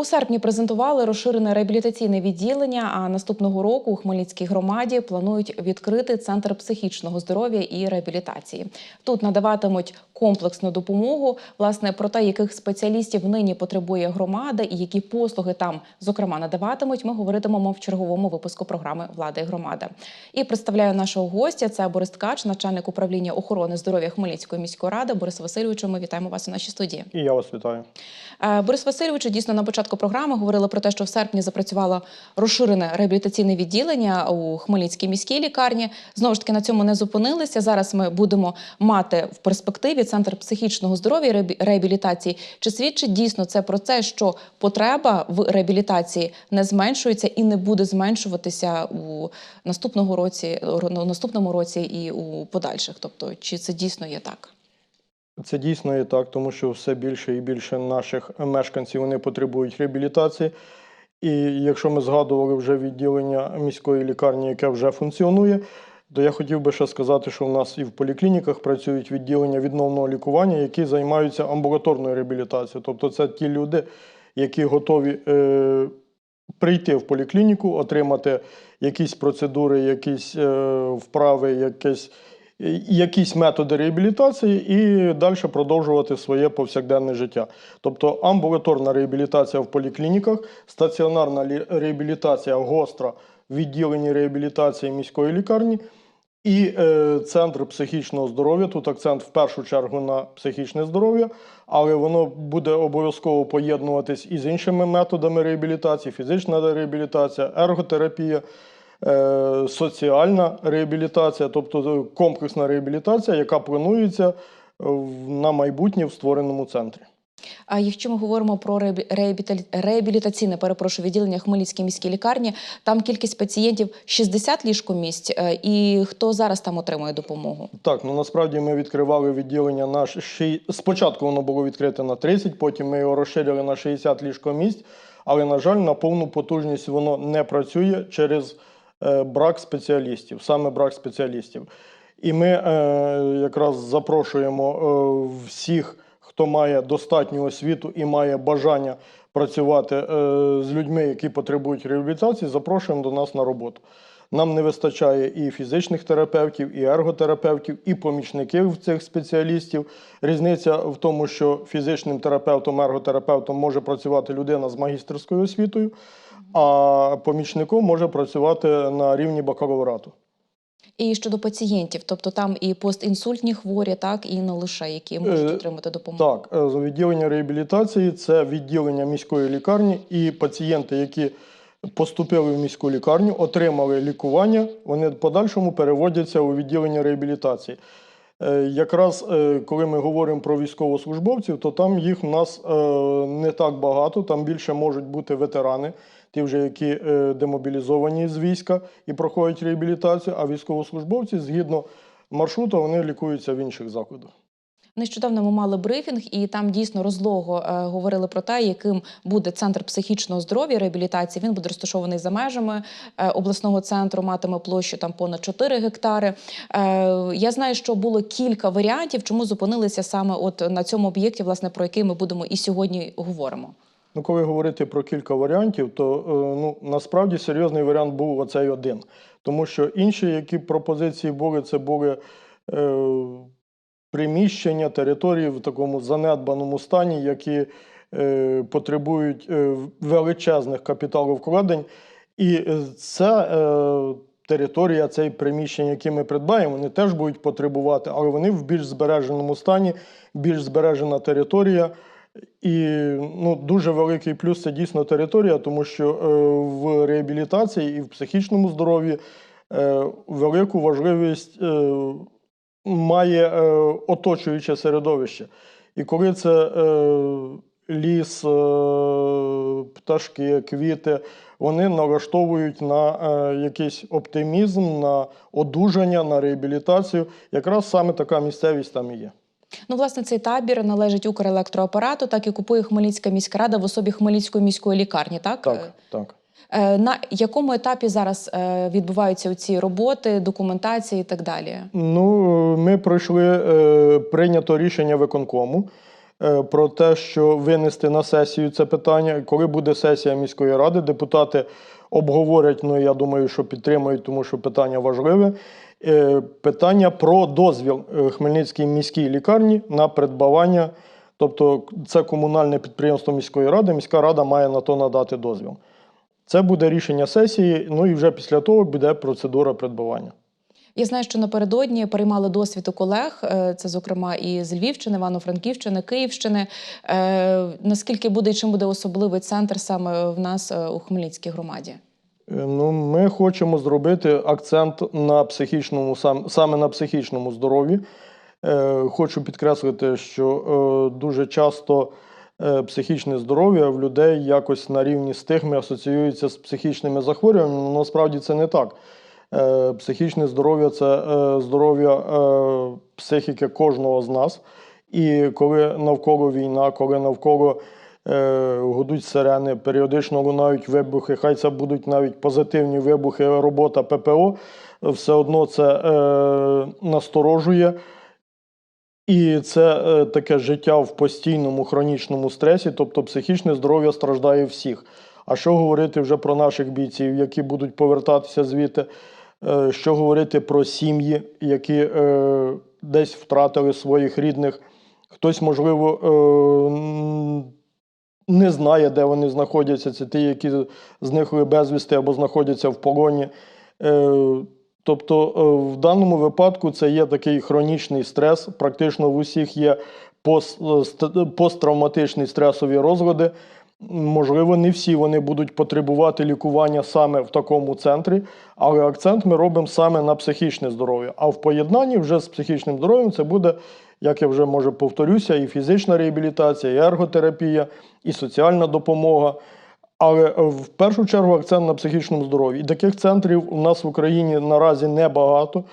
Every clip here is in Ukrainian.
У серпні презентували розширене реабілітаційне відділення. А наступного року у Хмельницькій громаді планують відкрити центр психічного здоров'я і реабілітації. Тут надаватимуть комплексну допомогу. Власне про те, яких спеціалістів нині потребує громада і які послуги там зокрема надаватимуть. Ми говоритимемо в черговому випуску програми Влада і громада. І представляю нашого гостя. Це Борис Ткач, начальник управління охорони здоров'я Хмельницької міської ради. Борис Васильовичу, ми вітаємо вас у нашій студії. І я вас вітаю. Е, Борис Васильович, дійсно на початку програми говорили про те, що в серпні запрацювало розширене реабілітаційне відділення у Хмельницькій міській лікарні. Знову ж таки на цьому не зупинилися. Зараз ми будемо мати в перспективі центр психічного здоров'я і реабілітації. Чи свідчить дійсно це про те, що потреба в реабілітації не зменшується і не буде зменшуватися у наступного році, наступному році і у подальших? Тобто, чи це дійсно є так? Це дійсно є так, тому що все більше і більше наших мешканців вони потребують реабілітації. І якщо ми згадували вже відділення міської лікарні, яке вже функціонує, то я хотів би ще сказати, що в нас і в поліклініках працюють відділення відновного лікування, які займаються амбулаторною реабілітацією. Тобто це ті люди, які готові е, прийти в поліклініку, отримати якісь процедури, якісь е, вправи, якесь якісь методи реабілітації і далі продовжувати своє повсякденне життя. Тобто амбулаторна реабілітація в поліклініках, стаціонарна реабілітація гостра в відділенні реабілітації міської лікарні. І е, центр психічного здоров'я. Тут акцент в першу чергу на психічне здоров'я, але воно буде обов'язково поєднуватись із іншими методами реабілітації: фізична реабілітація, ерготерапія, соціальна реабілітація, тобто комплексна реабілітація, яка планується в- на майбутнє в створеному центрі. А якщо ми говоримо про реабі- реабілітаційне перепрошую відділення Хмельницькій міській лікарні, там кількість пацієнтів 60 ліжкомісць, е, і хто зараз там отримує допомогу? Так, ну насправді ми відкривали відділення на ш- ши- спочатку воно було відкрите на 30, потім ми його розширили на 60 ліжкомісць, але, на жаль, на повну потужність воно не працює через е, брак спеціалістів, саме брак спеціалістів. І ми е, якраз запрошуємо е, всіх, хто має достатню освіту і має бажання працювати е, з людьми, які потребують реабілітації, запрошуємо до нас на роботу. Нам не вистачає і фізичних терапевтів, і ерготерапевтів, і помічників цих спеціалістів. Різниця в тому, що фізичним терапевтом, ерготерапевтом може працювати людина з магістерською освітою, а помічником може працювати на рівні бакалаврату. І щодо пацієнтів, тобто там і постінсультні хворі, так і не лише які можуть Е, отримати допомогу. Так, е, відділення реабілітації це відділення міської лікарні, і пацієнти, які поступили в міську лікарню, отримали лікування, вони в подальшому переводяться у відділення реабілітації. Е, Якраз коли ми говоримо про військовослужбовців, то там їх в нас не так багато, там більше можуть бути ветерани, ті вже які е, демобілізовані з війська і проходять реабілітацію, а військовослужбовці згідно маршруту вони лікуються в інших закладах. Нещодавно ми мали брифінг, і там дійсно розлого е, говорили про те, яким буде центр психічного здоров'я реабілітації. Він буде розташований за межами е, обласного центру, матиме площу там понад 4 гектари. Е, я знаю, що було кілька варіантів, чому зупинилися саме от на цьому об'єкті, власне про який ми будемо і сьогодні говоримо. Ну, коли говорити про кілька варіантів, то е, ну, насправді серйозний варіант був оцей один. Тому що інші, які пропозиції були, це були е, приміщення, території в такому занедбаному стані, які е, потребують е, величезних капіталовкладень. І це е, територія, це приміщення, які ми придбаємо, вони теж будуть потребувати, але вони в більш збереженому стані, більш збережена територія. І ну, дуже великий плюс це дійсно територія, тому що е, в реабілітації і в психічному здоров'ї е, велику важливість е, має оточуюче середовище. І коли це ліс, пташки, квіти, вони налаштовують на якийсь оптимізм, на одужання, на реабілітацію. Якраз саме така місцевість там і є. Ну, власне, цей табір належить Укрелектроапарату, так і купує Хмельницька міська рада в особі Хмельницької міської лікарні. Так, Так, так. Е, на якому етапі зараз е, відбуваються ці роботи, документація і так далі? Ну, ми пройшли е, прийнято рішення виконкому. е, про те, що винести на сесію це питання. Коли буде сесія міської ради, депутати обговорять, ну я думаю, що підтримують, тому що питання важливе. Е, Питання про дозвіл е, Хмельницькій міській лікарні на придбавання. Тобто це комунальне підприємство міської ради, міська рада має на то надати дозвіл. Це буде рішення сесії, ну і вже після того буде процедура придбавання. Я знаю, що напередодні переймали досвід у колег, е, це зокрема і з Львівщини, Івано-Франківщини, Київщини. Наскільки буде і чим буде особливий центр саме в нас у Хмельницькій громаді? Е, Ну, ми хочемо зробити акцент на психічному, сам, саме на психічному здоров'ї. Е, хочу підкреслити, що е, дуже часто психічне здоров'я в людей якось на рівні стигми асоціюється з психічними захворюваннями. але Насправді це не так. Психічне здоров'я це здоров'я психіки кожного з нас. І коли навколо війна, коли навколо гудуть сирени, періодично лунають вибухи, хай це будуть навіть позитивні вибухи, робота ППО, все одно це е, насторожує. І це е, таке життя в постійному хронічному стресі, тобто психічне здоров'я страждає всіх. А що говорити вже про наших бійців, які будуть повертатися звідти? Е, Що говорити про сім'ї, які е, десь втратили своїх рідних? Хтось, можливо, е, не знає, де вони знаходяться. Це ті, які зникли безвісти або знаходяться в полоні. Е, Тобто, е, в даному випадку це є такий хронічний стрес. Практично в усіх є ст- посттравматичні стресові розлади. Можливо, не всі вони будуть потребувати лікування саме в такому центрі, але акцент ми робимо саме на психічне здоров'я. А в поєднанні вже з психічним здоров'ям це буде, як я вже може повторюся, і фізична реабілітація, і ерготерапія, і соціальна допомога. Але в першу чергу акцент на психічному здоров'ї. І таких центрів у нас в Україні наразі небагато.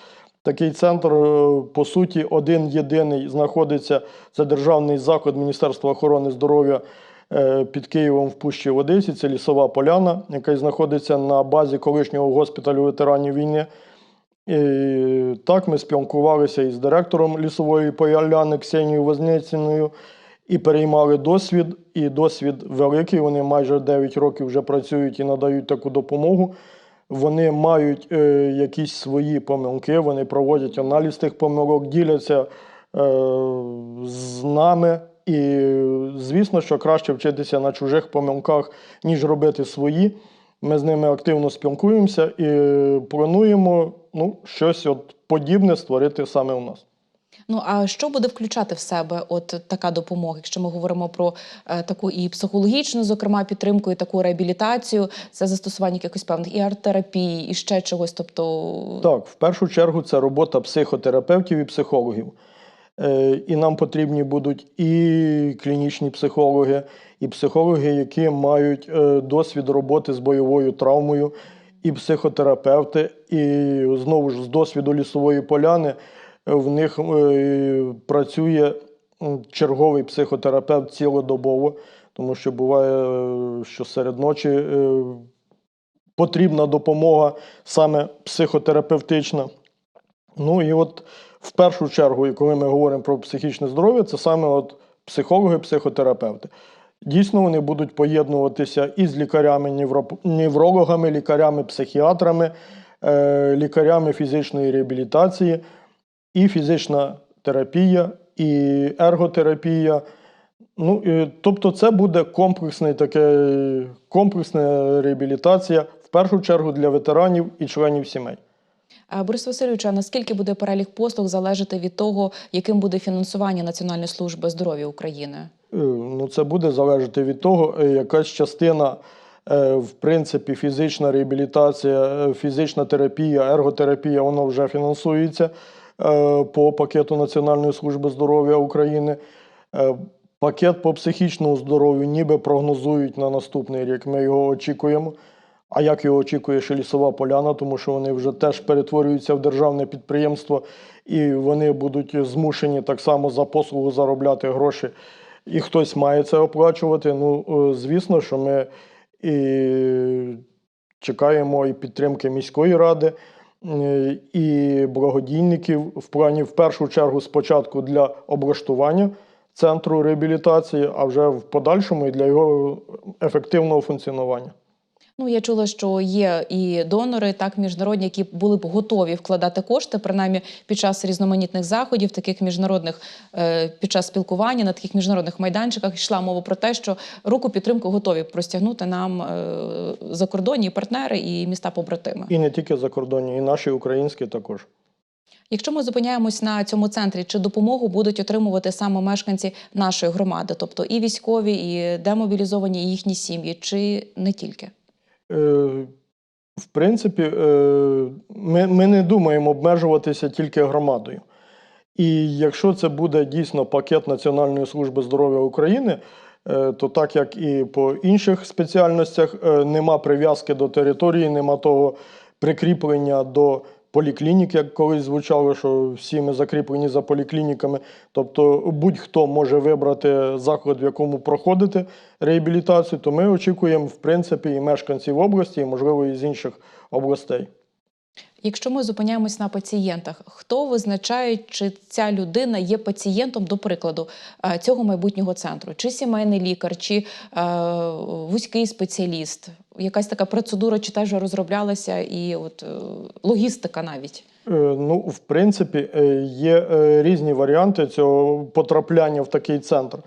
Такий центр, е, по суті, один єдиний знаходиться. Це державний заклад Міністерства охорони здоров'я під Києвом в Пущі Одесі. Це лісова поляна, яка знаходиться на базі колишнього госпіталю ветеранів війни. І так ми спілкувалися із директором лісової поляни Ксенією Возниціною і переймали досвід. І досвід великий. Вони майже 9 років вже працюють і надають таку допомогу. Вони мають е, якісь свої помилки, вони проводять аналіз тих помилок, діляться е, з нами. І звісно, що краще вчитися на чужих помилках, ніж робити свої. Ми з ними активно спілкуємося і плануємо ну, щось от подібне створити саме у нас. Ну а що буде включати в себе от така допомога, якщо ми говоримо про е, таку і психологічну, зокрема, підтримку, і таку реабілітацію, це застосування якихось певних і арт-терапії, і ще чогось. Тобто, Так, в першу чергу це робота психотерапевтів і психологів. Е, І нам потрібні будуть і клінічні психологи, і психологи, які мають е, досвід роботи з бойовою травмою, і психотерапевти. І знову ж з досвіду лісової поляни в них е, працює черговий психотерапевт цілодобово, тому що буває, що серед ночі потрібна допомога саме психотерапевтична. Ну і от в першу чергу, і коли ми говоримо про психічне здоров'я, це саме от психологи, психотерапевти. Дійсно, вони будуть поєднуватися і з лікарями, неврологами, лікарями, психіатрами, е, лікарями фізичної реабілітації, і фізична терапія, і ерготерапія. Ну, тобто, це буде комплексний таке, комплексна реабілітація в першу чергу для ветеранів і членів сімей. Е, Борис Васильович, а наскільки буде перелік послуг залежати від того, яким буде фінансування Національної служби здоров'я України? Е, Ну, це буде залежати від того, е, якась частина, в принципі, фізична реабілітація, фізична терапія, ерготерапія, воно вже фінансується по пакету Національної служби здоров'я України. Пакет по психічному здоров'ю ніби прогнозують на наступний рік. Ми його очікуємо. А як його очікує ще лісова поляна, тому що вони вже теж перетворюються в державне підприємство, і вони будуть змушені так само за послугу заробляти гроші. І хтось має це оплачувати. Ну, е, звісно, що ми і чекаємо і підтримки міської ради, і благодійників в плані, в першу чергу, спочатку для облаштування центру реабілітації, а вже в подальшому і для його ефективного функціонування. Ну, я чула, що є і донори, так міжнародні, які були б готові вкладати кошти, принаймні під час різноманітних заходів, таких міжнародних е, під час спілкування на таких міжнародних майданчиках йшла мова про те, що руку підтримку готові простягнути нам е, закордонні партнери і міста побратими. І не тільки закордонні, і наші українські також. Якщо ми зупиняємось на цьому центрі, чи допомогу будуть отримувати саме мешканці нашої громади, тобто і військові, і демобілізовані, і їхні сім'ї, чи не тільки? Е, В принципі, е, ми, ми не думаємо обмежуватися тільки громадою. І якщо це буде дійсно пакет Національної служби здоров'я України, е, то так як і по інших спеціальностях, нема прив'язки до території, нема того прикріплення до поліклінік, як колись звучало, що всі ми закріплені за поліклініками. Тобто будь-хто може вибрати заклад, в якому проходити реабілітацію, то ми очікуємо, в принципі, і мешканців області, і, можливо, і з інших областей. Якщо ми зупиняємось на пацієнтах, хто визначає, чи ця людина є пацієнтом, до прикладу, е, цього майбутнього центру, чи сімейний лікар, чи е, вузький спеціаліст? Якась така процедура чи теж розроблялася, і от е, логістика навіть. Е, Ну, в принципі, е, є різні варіанти цього потрапляння в такий центр.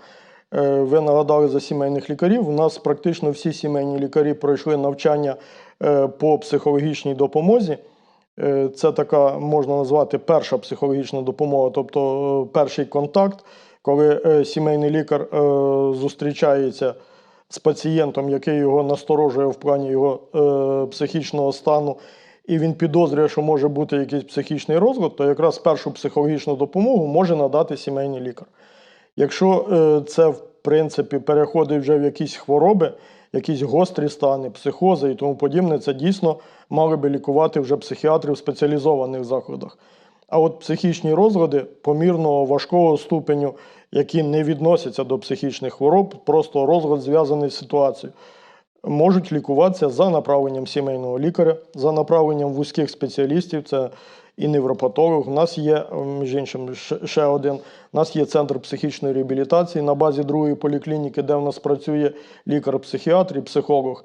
Ви нагадали за сімейних лікарів. У нас практично всі сімейні лікарі пройшли навчання по психологічній допомозі. Е, Це така можна назвати перша психологічна допомога, тобто е, перший контакт, коли е, сімейний лікар зустрічається з пацієнтом, який його насторожує в плані його психічного стану, і він підозрює, що може бути якийсь психічний розлад, то якраз першу психологічну допомогу може надати сімейний лікар. Якщо це в принципі переходить вже в якісь хвороби, якісь гострі стани, психози і тому подібне, це дійсно мали би лікувати вже психіатри в спеціалізованих закладах. А от психічні розлади помірного важкого ступеню, які не відносяться до психічних хвороб, просто розлад зв'язаний з ситуацією, можуть лікуватися за направленням сімейного лікаря, за направленням вузьких спеціалістів. Це і невропатолог. У нас є, між іншим, ще- один. У нас є центр психічної реабілітації на базі другої поліклініки, де в нас працює лікар-психіатр і психолог.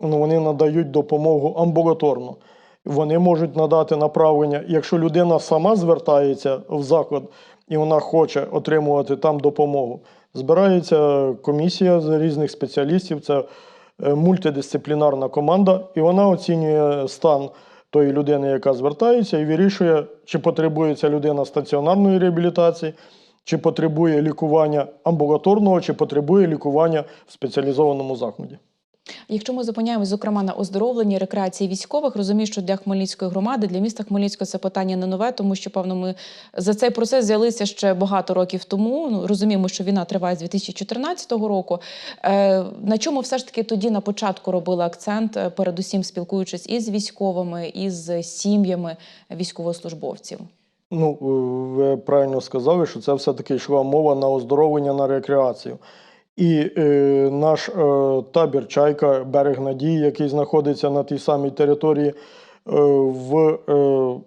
Ну, вони надають допомогу амбулаторно. Вони можуть надати направлення. Якщо людина сама звертається в заклад і вона хоче отримувати там допомогу, збирається комісія з різних спеціалістів. Це е, мультидисциплінарна команда, і вона оцінює стан тої людини, яка звертається, і вирішує, чи потребує ця людина стаціонарної реабілітації, чи потребує лікування амбулаторного, чи потребує лікування в спеціалізованому закладі. Якщо ми зупиняємось, зокрема, на оздоровленні рекреації військових, розумію, що для Хмельницької громади, для міста Хмельницького це питання не нове, тому що, певно, ми за цей процес взялися ще багато років тому. Ну, розуміємо, що війна триває з 2014 року. Е, на чому все ж таки тоді на початку робили акцент, е, передусім спілкуючись із військовими, із сім'ями військовослужбовців? Ну, ви правильно сказали, що це все-таки йшла мова на оздоровлення на рекреацію. І е, наш е, табір Чайка, берег Надії, який знаходиться на тій самій території, е, в е,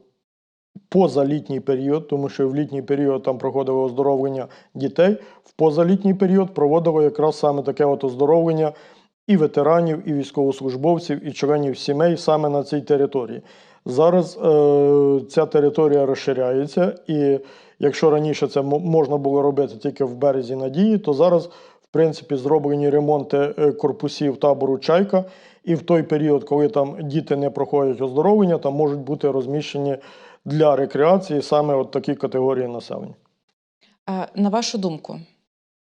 позалітній період, тому що в літній період там проходило оздоровлення дітей, в позалітній період проводило якраз саме таке от оздоровлення і ветеранів, і військовослужбовців, і членів сімей саме на цій території. Зараз е, ця територія розширяється, і якщо раніше це мо- можна було робити тільки в березі Надії, то зараз, в принципі, зроблені ремонти е, корпусів табору Чайка. І в той період, коли там діти не проходять оздоровлення, там можуть бути розміщені для рекреації саме от такі категорії населення. Е, На вашу думку,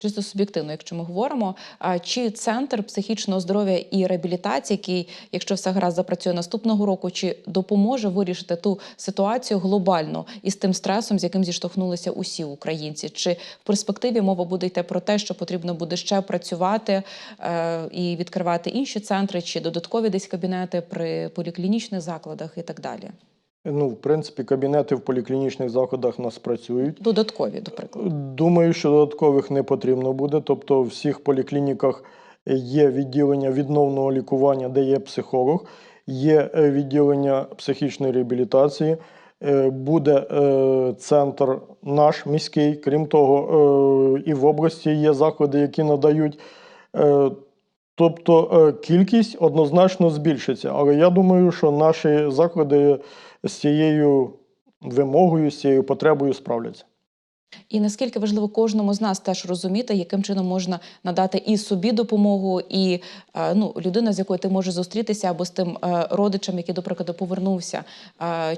чисто суб'єктивно, якщо ми говоримо, чи центр психічного здоров'я і реабілітації, який, якщо все гаразд запрацює наступного року, чи допоможе вирішити ту ситуацію глобально із тим стресом, з яким зіштовхнулися усі українці? Чи в перспективі мова буде йти про те, що потрібно буде ще працювати е, і відкривати інші центри, чи додаткові десь кабінети при поліклінічних закладах і так далі? Ну, в принципі, кабінети в поліклінічних закладах у нас працюють. Додаткові, до прикладу. Думаю, що додаткових не потрібно буде. Тобто, в всіх поліклініках є відділення відновного лікування, де є психолог, є е, відділення психічної реабілітації. Е, Буде е, центр наш міський, крім того, і в області є заклади, які надають. Тобто е, кількість однозначно збільшиться. Але я думаю, що наші заклади з цією вимогою, з цією потребою справляться. І наскільки важливо кожному з нас теж розуміти, яким чином можна надати і собі допомогу, і е, ну, людина, з якою ти можеш зустрітися, або з тим е, родичем, який, до прикладу, повернувся,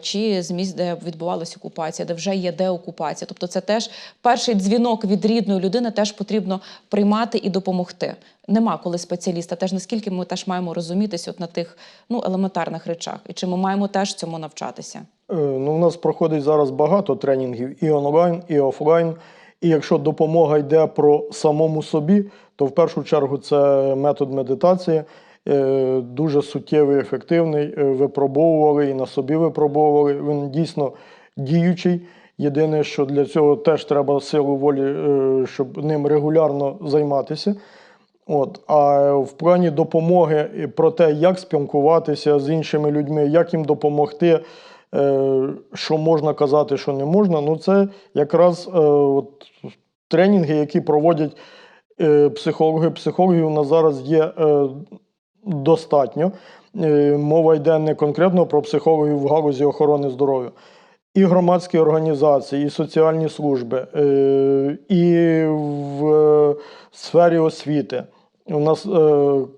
чи з місць, де відбувалася окупація, де вже є деокупація. Тобто, це теж перший дзвінок від рідної людини теж потрібно приймати і допомогти. Нема коли спеціаліста. Теж наскільки ми теж маємо розумітися от на тих ну, елементарних речах, і чи ми маємо теж цьому навчатися. Е, Ну, у нас проходить зараз багато тренінгів і онлайн, і офлайн. І якщо допомога йде про самому собі, то в першу чергу це метод медитації, е, дуже суттєвий, ефективний. Е, Випробовували і на собі випробовували. Він дійсно діючий. Єдине, що для цього теж треба силу волі, щоб ним регулярно займатися. От, а в плані допомоги про те, як спілкуватися з іншими людьми, як їм допомогти, е, що можна казати, що не можна, ну це якраз е, от, тренінги, які проводять е, психологи. Психологів у нас зараз є достатньо. Мова йде не конкретно про психологів в галузі охорони здоров'я. І громадські організації, і соціальні служби, і в сфері освіти. У нас е,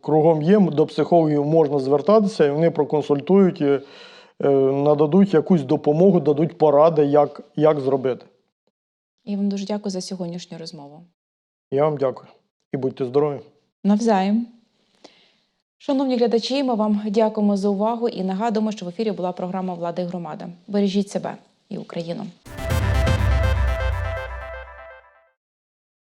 кругом є, до психологів можна звертатися, і вони проконсультують, і, е, нададуть якусь допомогу, дадуть поради, як, як зробити. І вам дуже дякую за сьогоднішню розмову. Я вам дякую і будьте здорові. Навзаєм. Шановні глядачі, ми вам дякуємо за увагу і нагадуємо, що в ефірі була програма Влада і громада. Бережіть себе і Україну.